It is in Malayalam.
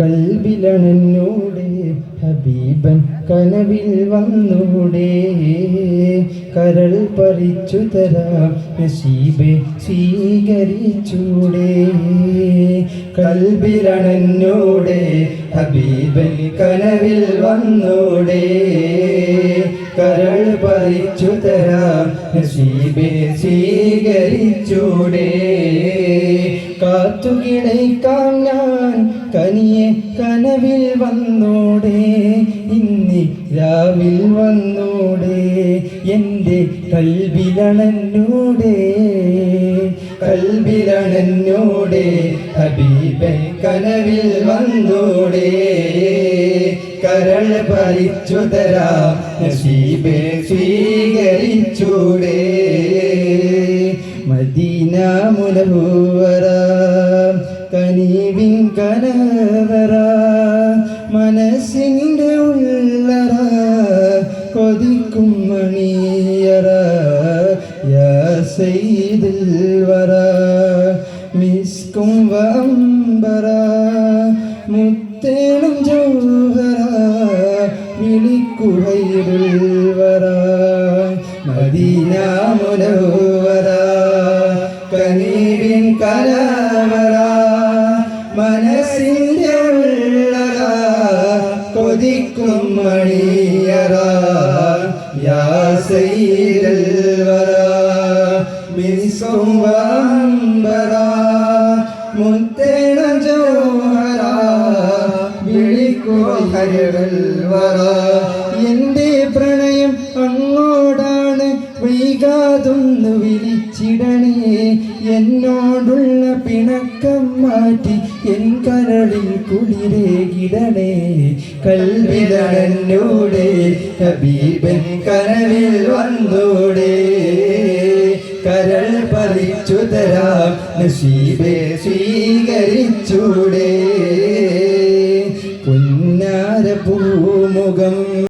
കൽബിലണന്നൂടെ ഹബീബൻ കനവിൽ വന്നൂടെ. കരൾ പറിച്ചു തരാം നസീബെ സ്വീകരിച്ചൂടെ. കൽബിലണന്നൂടെ ഹബീബൻ കനവിൽ വന്നൂടെ. കരൾ പറിച്ചു തരാം നസീബെ സ്വീകരിച്ചൂടെ. കാത്തുകിടയ്ക്കാം ഞാൻ കനിയെ കനവിൽ വന്നോടെ ഇന്നി രാവിൽ വന്നോടെ എന്റെ കൽവിലണന്നൂടെ കൽവിലണന്നൂടെ ഹബീബൻ കനവിൽ വന്നോടെ കരൾ പറിച്ചു തരാ നസീബെ സ്വീകരിച്ചൂടെ. മദീന മുനവറ കനീവിൻ കനവറ മനസ്സിന്റെ ഉള്ളറ കൊതിക്കും മണിയറ യാ സയ്യിദുൽ വറ മിസ്കും വമ്പറ മുത്തേണം ജോഹറ വിളിക്കുഹൈറുൽ വറ മദീന കനീവിൻ കലവറ മനസ്സിന്റെ ഉള്ളറ കൊതിക്കും മണിയറ യാ സയ്യിദൽ വറ മിസ്കും വമ്പറ മുത്തേണ ജോഹറ വിളിക്കോ ഹരിവൽ വൈകാതൊന്ന് വിളിച്ചിടണേ. എന്നോടുള്ള പിണക്കം മാറ്റി എൻ കരളിൽ കുളിരേകിടണേ കൽവിതടന്നൂടെ ഹബീബൻ കരളിൽ വന്നൂടെ. കരൾ പറിച്ചു തരാം നസീബെ സ്വീകരിച്ചൂടെ. പുന്നാര പൂമുഖം